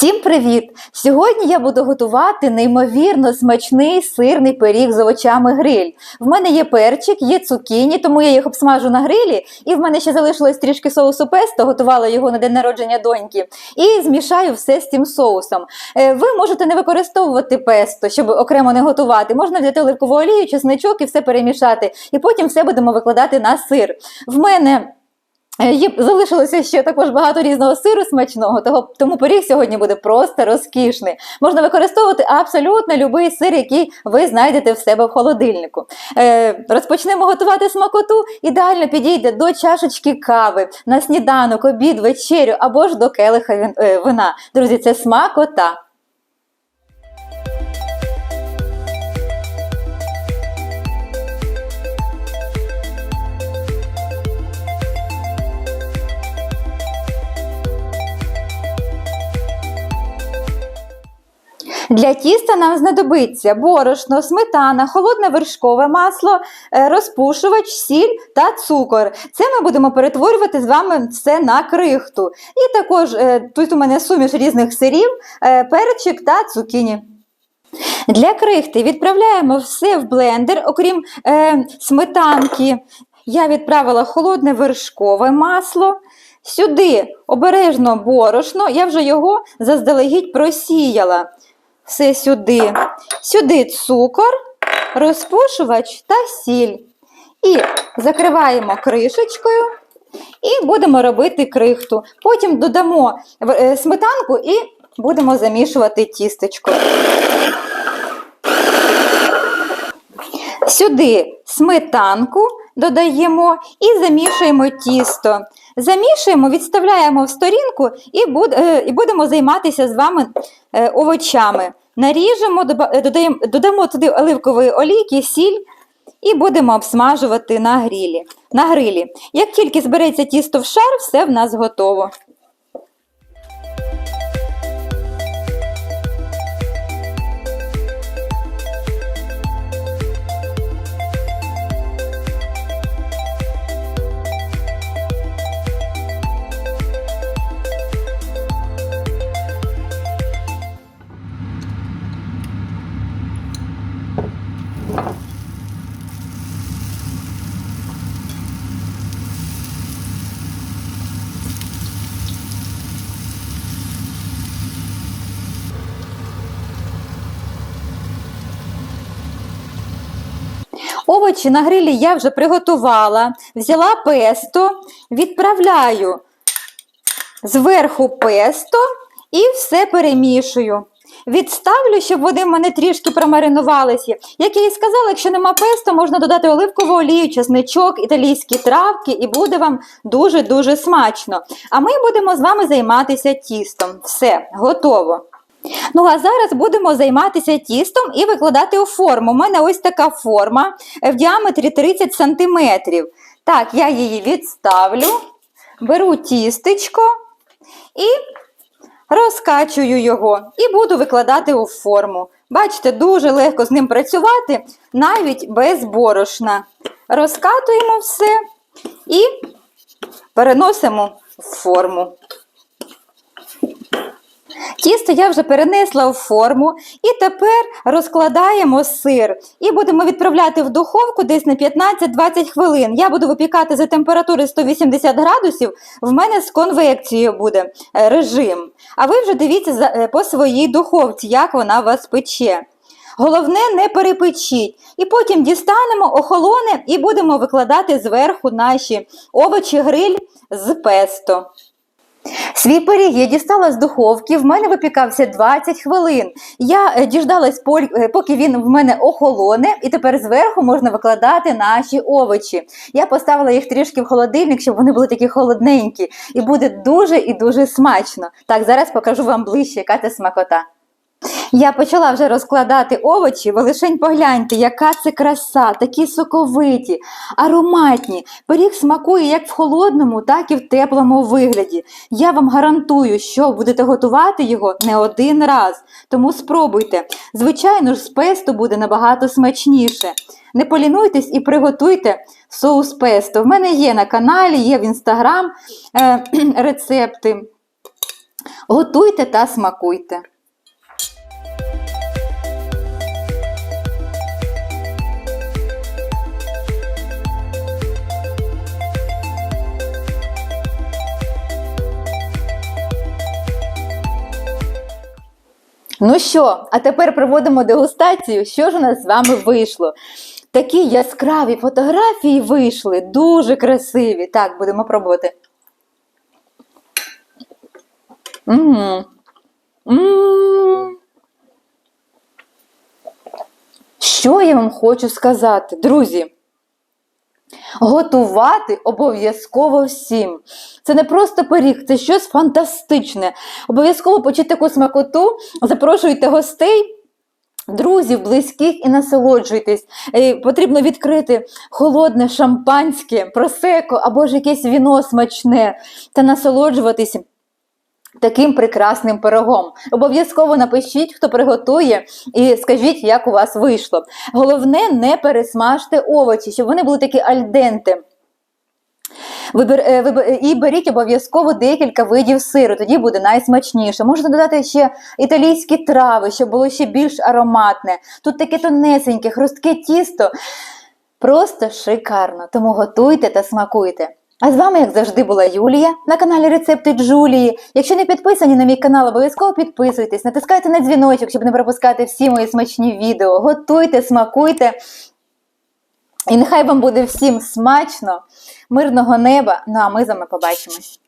Всім привіт! Сьогодні я буду готувати неймовірно смачний сирний пиріг з овочами гриль. В мене є перчик, є цукіні, тому я їх обсмажу на грилі. І в мене ще залишилось трішки соусу песто, готувала його на день народження доньки. І змішаю все з цим соусом. Е, Ви можете не використовувати песто, щоб окремо не готувати. Можна взяти оливкову олію, чесничок і все перемішати. І потім все будемо викладати на сир. В мене. Е, Є, залишилося ще також багато різного сиру смачного, того, тому пиріг сьогодні буде просто розкішний. Можна використовувати абсолютно будь-який сир, який ви знайдете в себе в холодильнику. Е, розпочнемо готувати смакоту. Ідеально підійде до чашечки кави, на сніданок, обід, вечерю або ж до келиха е, вина. Друзі, це смакота. Для тіста нам знадобиться борошно, сметана, холодне вершкове масло, е, розпушувач, сіль та цукор. Це ми будемо перетворювати з вами все на крихту. І також е, тут у мене суміш різних сирів, е, перчик та цукіні. Для крихти відправляємо все в блендер, окрім е, сметанки. Я відправила холодне вершкове масло. Сюди обережно борошно, я вже його заздалегідь просіяла. Все сюди. Сюди цукор, розпушувач та сіль. І закриваємо кришечкою і будемо робити крихту. Потім додамо е, сметанку і будемо замішувати тістечко. Сюди сметанку додаємо і замішуємо тісто. Замішуємо, відставляємо в сторінку і, буд, е, і будемо займатися з вами е, овочами. Наріжемо, е, додаємо, додамо туди оливкової олійки, сіль і будемо обсмажувати на грилі. на грилі. Як тільки збереться тісто в шар, все в нас готово. Овочі на грилі я вже приготувала, взяла песто, відправляю зверху песто і все перемішую. Відставлю, щоб вони в мене трішки промаринувалися. Як я і сказала, якщо нема песто, можна додати оливкову олію, чесничок, італійські травки, і буде вам дуже-дуже смачно. А ми будемо з вами займатися тістом. Все, готово. Ну, а зараз будемо займатися тістом і викладати у форму. У мене ось така форма е, в діаметрі 30 см. Так, я її відставлю, беру тістечко і розкачую його і буду викладати у форму. Бачите, дуже легко з ним працювати, навіть без борошна. Розкатуємо все і переносимо в форму. Тісто я вже перенесла в форму і тепер розкладаємо сир і будемо відправляти в духовку десь на 15-20 хвилин. Я буду випікати за температури 180 градусів. В мене з конвекцією буде е, режим. А ви вже дивіться е, по своїй духовці, як вона вас пече. Головне, не перепечіть. І потім дістанемо, охолоне і будемо викладати зверху наші овочі гриль з песто. Свій пиріг я дістала з духовки, в мене випікався 20 хвилин. Я е, діждалась, е, поки він в мене охолоне, і тепер зверху можна викладати наші овочі. Я поставила їх трішки в холодильник, щоб вони були такі холодненькі, і буде дуже і дуже смачно. Так, зараз покажу вам ближче, яка це смакота. Я почала вже розкладати овочі, ви лишень погляньте, яка це краса, такі соковиті, ароматні. Пиріг смакує як в холодному, так і в теплому вигляді. Я вам гарантую, що будете готувати його не один раз. Тому спробуйте. Звичайно ж, з песто буде набагато смачніше. Не полінуйтесь і приготуйте соус песто. В мене є на каналі, є в інстаграм е, рецепти. Готуйте та смакуйте. Ну що, а тепер проводимо дегустацію. Що ж у нас з вами вийшло? Такі яскраві фотографії вийшли, дуже красиві. Так, будемо пробувати. М. Що я вам хочу сказати, друзі? Готувати обов'язково всім. Це не просто пиріг, це щось фантастичне. Обов'язково почути таку смакоту, запрошуйте гостей. Друзів, близьких і насолоджуйтесь. Е, Потрібно відкрити холодне шампанське, просеко або ж якесь віно смачне та насолоджуватись таким прекрасним пирогом. Обов'язково напишіть, хто приготує, і скажіть, як у вас вийшло. Головне, не пересмажте овочі, щоб вони були такі альденти. Е, і беріть обов'язково декілька видів сиру, тоді буде найсмачніше. Можете додати ще італійські трави, щоб було ще більш ароматне. Тут таке тонесеньке, хрустке тісто. Просто шикарно. Тому готуйте та смакуйте. А з вами, як завжди, була Юлія на каналі Рецепти Джулії. Якщо не підписані на мій канал, обов'язково підписуйтесь, натискайте на дзвіночок, щоб не пропускати всі мої смачні відео. Готуйте, смакуйте. І нехай вам буде всім смачно, мирного неба. Ну а ми з вами побачимось.